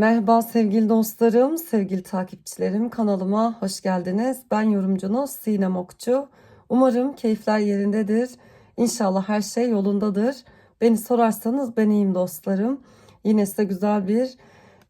Merhaba sevgili dostlarım, sevgili takipçilerim. Kanalıma hoş geldiniz. Ben yorumcunuz Sinem Okçu. Umarım keyifler yerindedir. İnşallah her şey yolundadır. Beni sorarsanız ben iyiyim dostlarım. Yine size güzel bir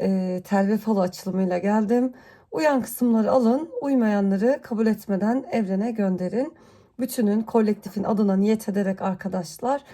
e, tel falı açılımıyla geldim. Uyan kısımları alın, uymayanları kabul etmeden evrene gönderin. Bütünün, kolektifin adına niyet ederek arkadaşlar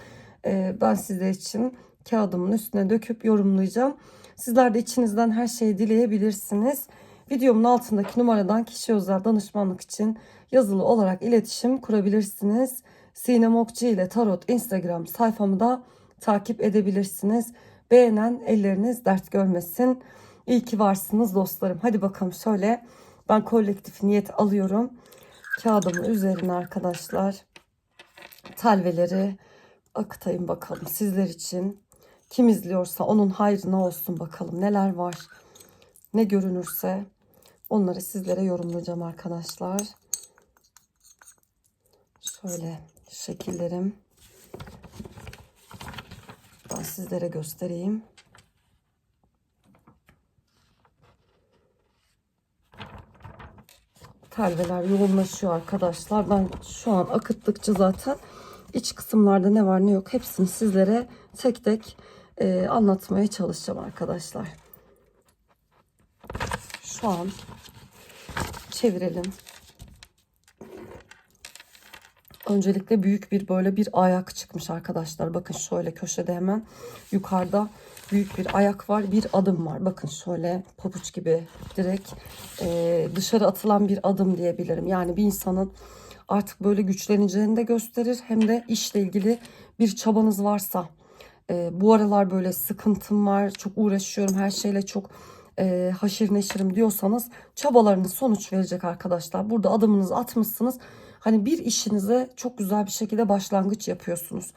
e, ben sizler için kağıdımın üstüne döküp yorumlayacağım. Sizler de içinizden her şeyi dileyebilirsiniz. Videomun altındaki numaradan kişi özel danışmanlık için yazılı olarak iletişim kurabilirsiniz. Sinem Okçu ile Tarot Instagram sayfamı da takip edebilirsiniz. Beğenen elleriniz dert görmesin. İyi ki varsınız dostlarım. Hadi bakalım şöyle ben kolektif niyet alıyorum. Kağıdımın üzerine arkadaşlar talveleri akıtayım bakalım sizler için. Kim izliyorsa onun hayrına olsun bakalım neler var. Ne görünürse onları sizlere yorumlayacağım arkadaşlar. Şöyle şekillerim. Ben sizlere göstereyim. Telveler yoğunlaşıyor arkadaşlar. Ben şu an akıttıkça zaten iç kısımlarda ne var ne yok hepsini sizlere tek tek e, anlatmaya çalışacağım arkadaşlar. Şu an çevirelim. Öncelikle büyük bir böyle bir ayak çıkmış arkadaşlar. Bakın şöyle köşede hemen yukarıda büyük bir ayak var. Bir adım var. Bakın şöyle pabuç gibi direkt e, dışarı atılan bir adım diyebilirim. Yani bir insanın artık böyle güçleneceğini de gösterir. Hem de işle ilgili bir çabanız varsa e, bu aralar böyle sıkıntım var, çok uğraşıyorum, her şeyle çok e, haşir neşirim diyorsanız çabalarınız sonuç verecek arkadaşlar. Burada adımınızı atmışsınız. Hani bir işinize çok güzel bir şekilde başlangıç yapıyorsunuz.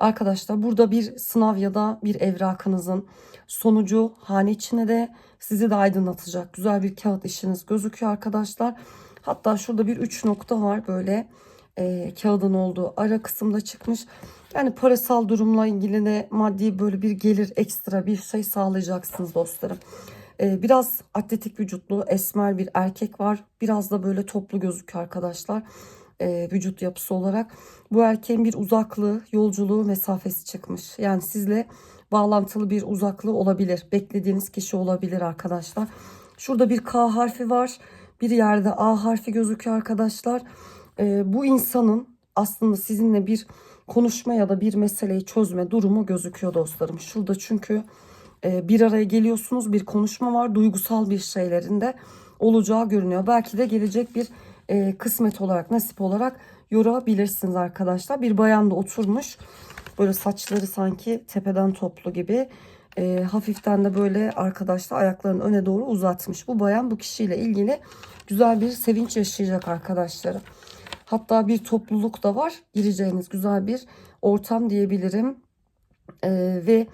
Arkadaşlar burada bir sınav ya da bir evrakınızın sonucu hane içine de sizi de aydınlatacak güzel bir kağıt işiniz gözüküyor arkadaşlar. Hatta şurada bir üç nokta var böyle e, kağıdın olduğu ara kısımda çıkmış. Yani parasal durumla ilgili de maddi böyle bir gelir ekstra bir şey sağlayacaksınız dostlarım. Ee, biraz atletik vücutlu esmer bir erkek var. Biraz da böyle toplu gözüküyor arkadaşlar. Ee, vücut yapısı olarak. Bu erkeğin bir uzaklığı, yolculuğu, mesafesi çıkmış. Yani sizle bağlantılı bir uzaklığı olabilir. Beklediğiniz kişi olabilir arkadaşlar. Şurada bir K harfi var. Bir yerde A harfi gözüküyor arkadaşlar. Ee, bu insanın aslında sizinle bir konuşma ya da bir meseleyi çözme durumu gözüküyor dostlarım. Şurada çünkü e, bir araya geliyorsunuz bir konuşma var duygusal bir şeylerinde olacağı görünüyor. Belki de gelecek bir e, kısmet olarak nasip olarak yorabilirsiniz arkadaşlar. Bir bayan da oturmuş böyle saçları sanki tepeden toplu gibi e, hafiften de böyle arkadaşlar ayaklarını öne doğru uzatmış. Bu bayan bu kişiyle ilgili güzel bir sevinç yaşayacak arkadaşlarım. Hatta bir topluluk da var. Gireceğiniz güzel bir ortam diyebilirim. Ee, ve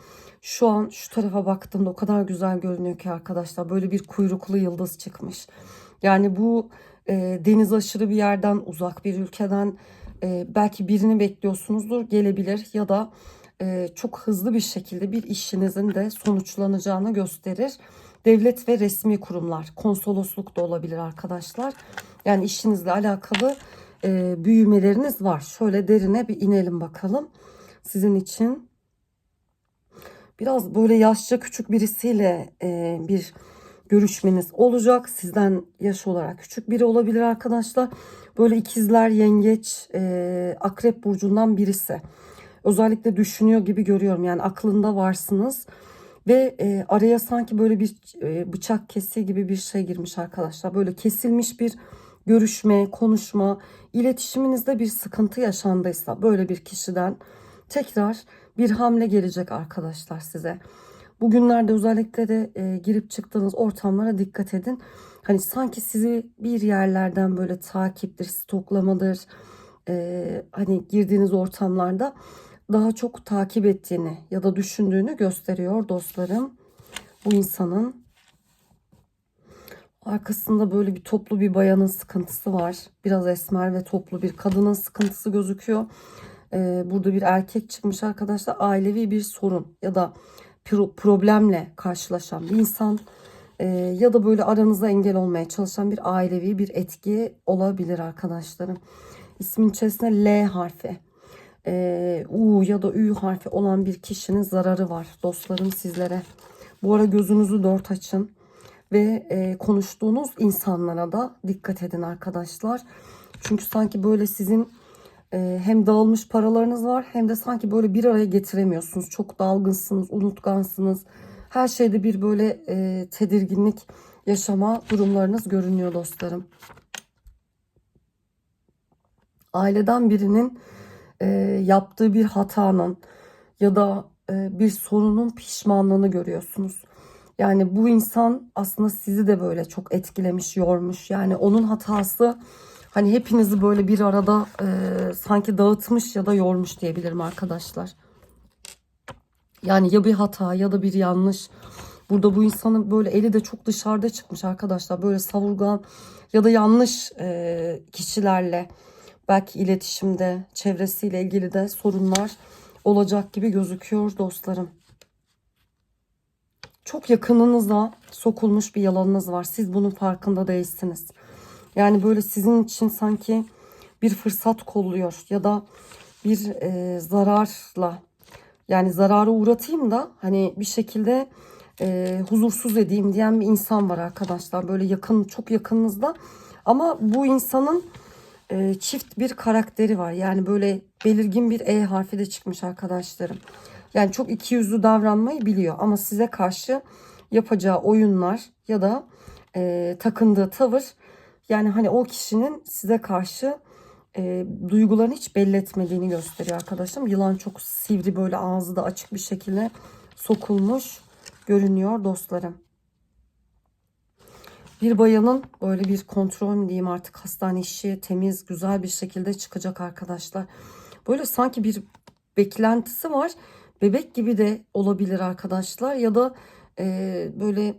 şu an şu tarafa baktığımda o kadar güzel görünüyor ki arkadaşlar. Böyle bir kuyruklu yıldız çıkmış. Yani bu e, deniz aşırı bir yerden uzak bir ülkeden e, belki birini bekliyorsunuzdur gelebilir ya da e, çok hızlı bir şekilde bir işinizin de sonuçlanacağını gösterir. Devlet ve resmi kurumlar, konsolosluk da olabilir arkadaşlar. Yani işinizle alakalı e, büyümeleriniz var. Şöyle derine bir inelim bakalım. Sizin için biraz böyle yaşça küçük birisiyle e, bir görüşmeniz olacak. Sizden yaş olarak küçük biri olabilir arkadaşlar. Böyle ikizler, yengeç, e, akrep burcundan birisi. Özellikle düşünüyor gibi görüyorum. Yani aklında varsınız. Ve e, araya sanki böyle bir e, bıçak kesiği gibi bir şey girmiş arkadaşlar. Böyle kesilmiş bir görüşme, konuşma, iletişiminizde bir sıkıntı yaşandıysa böyle bir kişiden tekrar bir hamle gelecek arkadaşlar size. Bugünlerde özellikle de e, girip çıktığınız ortamlara dikkat edin. Hani sanki sizi bir yerlerden böyle takiptir, stoklamadır. E, hani girdiğiniz ortamlarda daha çok takip ettiğini ya da düşündüğünü gösteriyor dostlarım. Bu insanın Arkasında böyle bir toplu bir bayanın sıkıntısı var. Biraz esmer ve toplu bir kadının sıkıntısı gözüküyor. Ee, burada bir erkek çıkmış arkadaşlar. Ailevi bir sorun ya da pro- problemle karşılaşan bir insan e, ya da böyle aranıza engel olmaya çalışan bir ailevi bir etki olabilir arkadaşlarım. İsmin içerisinde L harfi, e, U ya da Ü harfi olan bir kişinin zararı var dostlarım sizlere. Bu ara gözünüzü dört açın ve e, konuştuğunuz insanlara da dikkat edin arkadaşlar. Çünkü sanki böyle sizin e, hem dağılmış paralarınız var hem de sanki böyle bir araya getiremiyorsunuz. Çok dalgınsınız, unutkansınız. Her şeyde bir böyle e, tedirginlik yaşama durumlarınız görünüyor dostlarım. Aileden birinin e, yaptığı bir hatanın ya da e, bir sorunun pişmanlığını görüyorsunuz. Yani bu insan aslında sizi de böyle çok etkilemiş, yormuş. Yani onun hatası hani hepinizi böyle bir arada e, sanki dağıtmış ya da yormuş diyebilirim arkadaşlar. Yani ya bir hata ya da bir yanlış. Burada bu insanın böyle eli de çok dışarıda çıkmış arkadaşlar. Böyle savurgan ya da yanlış e, kişilerle belki iletişimde, çevresiyle ilgili de sorunlar olacak gibi gözüküyor dostlarım. Çok yakınınıza sokulmuş bir yalanınız var. Siz bunun farkında değilsiniz. Yani böyle sizin için sanki bir fırsat kolluyor ya da bir e, zararla yani zarara uğratayım da hani bir şekilde e, huzursuz edeyim diyen bir insan var arkadaşlar. Böyle yakın çok yakınınızda ama bu insanın e, çift bir karakteri var. Yani böyle belirgin bir E harfi de çıkmış arkadaşlarım. Yani çok iki yüzlü davranmayı biliyor ama size karşı yapacağı oyunlar ya da e, takındığı tavır yani hani o kişinin size karşı e, duygularını hiç belli etmediğini gösteriyor arkadaşlarım. Yılan çok sivri böyle ağzı da açık bir şekilde sokulmuş görünüyor dostlarım. Bir bayanın böyle bir kontrol mü diyeyim artık hastane işi temiz güzel bir şekilde çıkacak arkadaşlar. Böyle sanki bir beklentisi var. Bebek gibi de olabilir arkadaşlar ya da e, böyle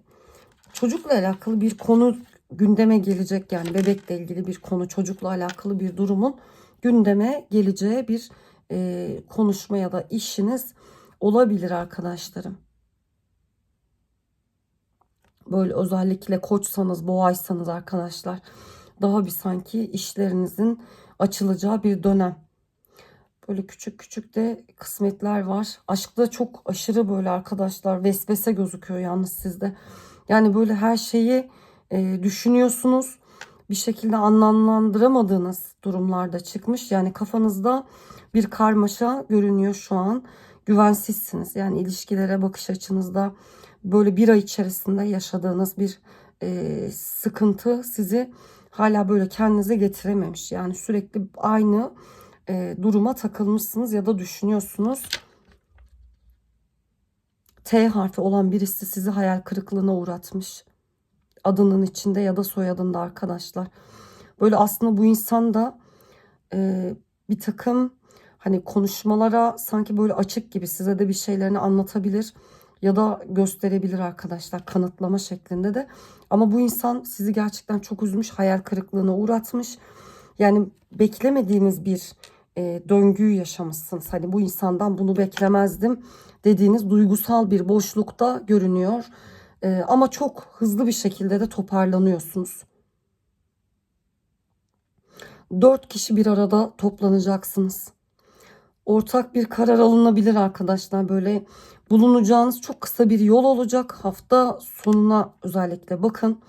çocukla alakalı bir konu gündeme gelecek yani bebekle ilgili bir konu çocukla alakalı bir durumun gündeme geleceği bir e, konuşma ya da işiniz olabilir arkadaşlarım. Böyle özellikle koçsanız boğaysanız arkadaşlar daha bir sanki işlerinizin açılacağı bir dönem. Böyle küçük küçük de kısmetler var. Aşkta çok aşırı böyle arkadaşlar vesvese gözüküyor yalnız sizde. Yani böyle her şeyi e, düşünüyorsunuz. Bir şekilde anlamlandıramadığınız durumlarda çıkmış. Yani kafanızda bir karmaşa görünüyor şu an. Güvensizsiniz. Yani ilişkilere bakış açınızda böyle bir ay içerisinde yaşadığınız bir e, sıkıntı sizi hala böyle kendinize getirememiş. Yani sürekli aynı e, duruma takılmışsınız ya da düşünüyorsunuz. T harfi olan birisi sizi hayal kırıklığına uğratmış. Adının içinde ya da soyadında arkadaşlar. Böyle aslında bu insan da e, bir takım hani konuşmalara sanki böyle açık gibi size de bir şeylerini anlatabilir ya da gösterebilir arkadaşlar kanıtlama şeklinde de. Ama bu insan sizi gerçekten çok üzmüş, hayal kırıklığına uğratmış. Yani beklemediğiniz bir e, döngüyü yaşamışsınız. Hani bu insandan bunu beklemezdim dediğiniz duygusal bir boşlukta görünüyor. E, ama çok hızlı bir şekilde de toparlanıyorsunuz. Dört kişi bir arada toplanacaksınız. Ortak bir karar alınabilir arkadaşlar. Böyle bulunacağınız çok kısa bir yol olacak. Hafta sonuna özellikle bakın.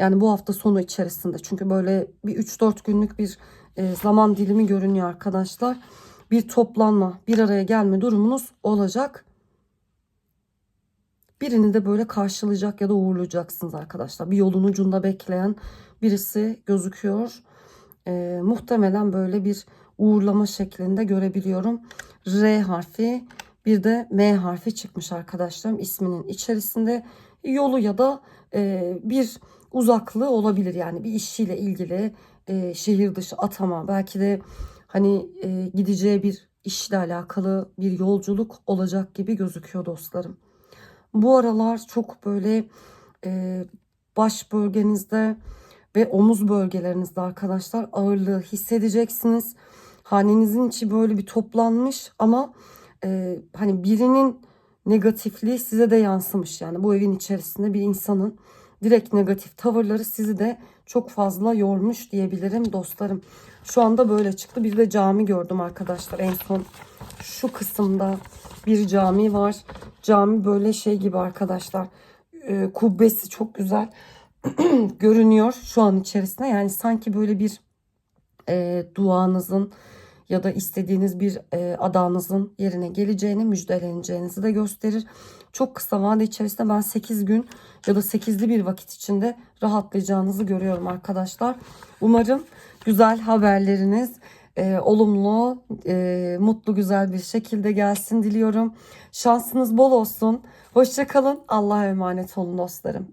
Yani bu hafta sonu içerisinde. Çünkü böyle bir 3-4 günlük bir e, zaman dilimi görünüyor arkadaşlar. Bir toplanma, bir araya gelme durumunuz olacak. Birini de böyle karşılayacak ya da uğurlayacaksınız arkadaşlar. Bir yolun ucunda bekleyen birisi gözüküyor. E, muhtemelen böyle bir uğurlama şeklinde görebiliyorum. R harfi bir de M harfi çıkmış arkadaşlarım isminin içerisinde yolu ya da e, bir uzaklığı olabilir yani bir işiyle ilgili e, şehir dışı atama belki de hani e, gideceği bir işle alakalı bir yolculuk olacak gibi gözüküyor dostlarım. Bu aralar çok böyle e, baş bölgenizde ve omuz bölgelerinizde arkadaşlar ağırlığı hissedeceksiniz. Hanenizin içi böyle bir toplanmış ama e, hani birinin negatifliği size de yansımış. Yani bu evin içerisinde bir insanın direkt negatif tavırları sizi de çok fazla yormuş diyebilirim dostlarım. Şu anda böyle çıktı. Bir de cami gördüm arkadaşlar. En son şu kısımda bir cami var. Cami böyle şey gibi arkadaşlar. Ee, kubbesi çok güzel görünüyor şu an içerisinde. Yani sanki böyle bir e, duanızın ya da istediğiniz bir e, adağınızın yerine geleceğini, müjdeleneceğinizi de gösterir. Çok kısa vade içerisinde ben 8 gün ya da 8'li bir vakit içinde rahatlayacağınızı görüyorum arkadaşlar. Umarım güzel haberleriniz e, olumlu, e, mutlu, güzel bir şekilde gelsin diliyorum. Şansınız bol olsun. Hoşçakalın. Allah'a emanet olun dostlarım.